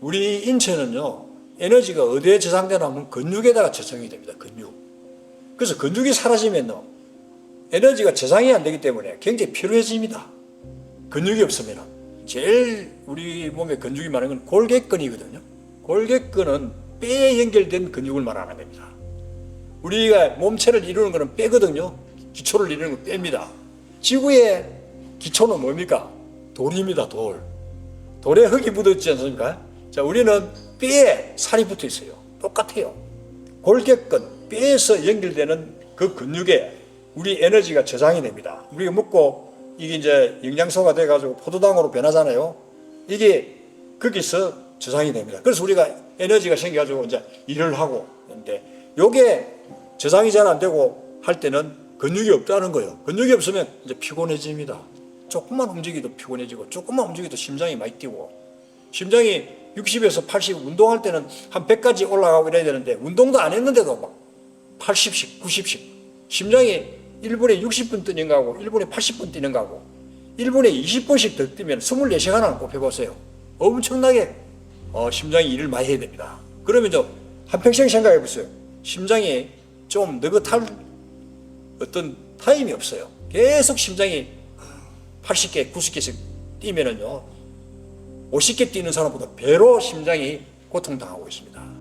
우리 인체는요, 에너지가 어디에 저장되나 하면 근육에다가 저장이 됩니다. 근육. 그래서 근육이 사라지면요, 에너지가 저장이 안 되기 때문에 굉장히 피로해집니다. 근육이 없으면. 제일 우리 몸에 근육이 많은 건 골격근이거든요. 골격근은 뼈에 연결된 근육을 말하는 겁니다. 우리가 몸체를 이루는 것은 뼈거든요. 기초를 이루는 건 뼈입니다. 지구의 기초는 뭡니까? 돌입니다, 돌. 돌에 흙이 묻었지 않습니까? 자, 우리는 뼈에 살이 붙어 있어요. 똑같아요. 골격근, 뼈에서 연결되는 그 근육에 우리 에너지가 저장이 됩니다. 우리가 먹고 이게 이제 영양소가 돼가지고 포도당으로 변하잖아요. 이게 거기서 저장이 됩니다. 그래서 우리가 에너지가 생겨가지고 이제 일을 하고 있는데 요게 저장이 잘 안 되고 할 때는 근육이 없다는 거예요. 근육이 없으면 이제 피곤해집니다. 조금만 움직이도 피곤해지고 조금만 움직이도 심장이 많이 뛰고 심장이 60에서 80 운동할 때는 한 100까지 올라가고 이래야 되는데 운동도 안 했는데도 막 80씩 90씩 심장이 1분에 60분 뛰는 거하고 1분에 80분 뛰는 거하고 1분에 20분씩 더 뛰면 24시간을 곱해보세요. 엄청나게 어, 심장이 일을 많이 해야 됩니다. 그러면 저 한 평생 생각해 보세요. 심장이 좀 느긋할 어떤 타임이 없어요. 계속 심장이 80개, 90개씩 뛰면은요, 50개 뛰는 사람보다 배로 심장이 고통당하고 있습니다.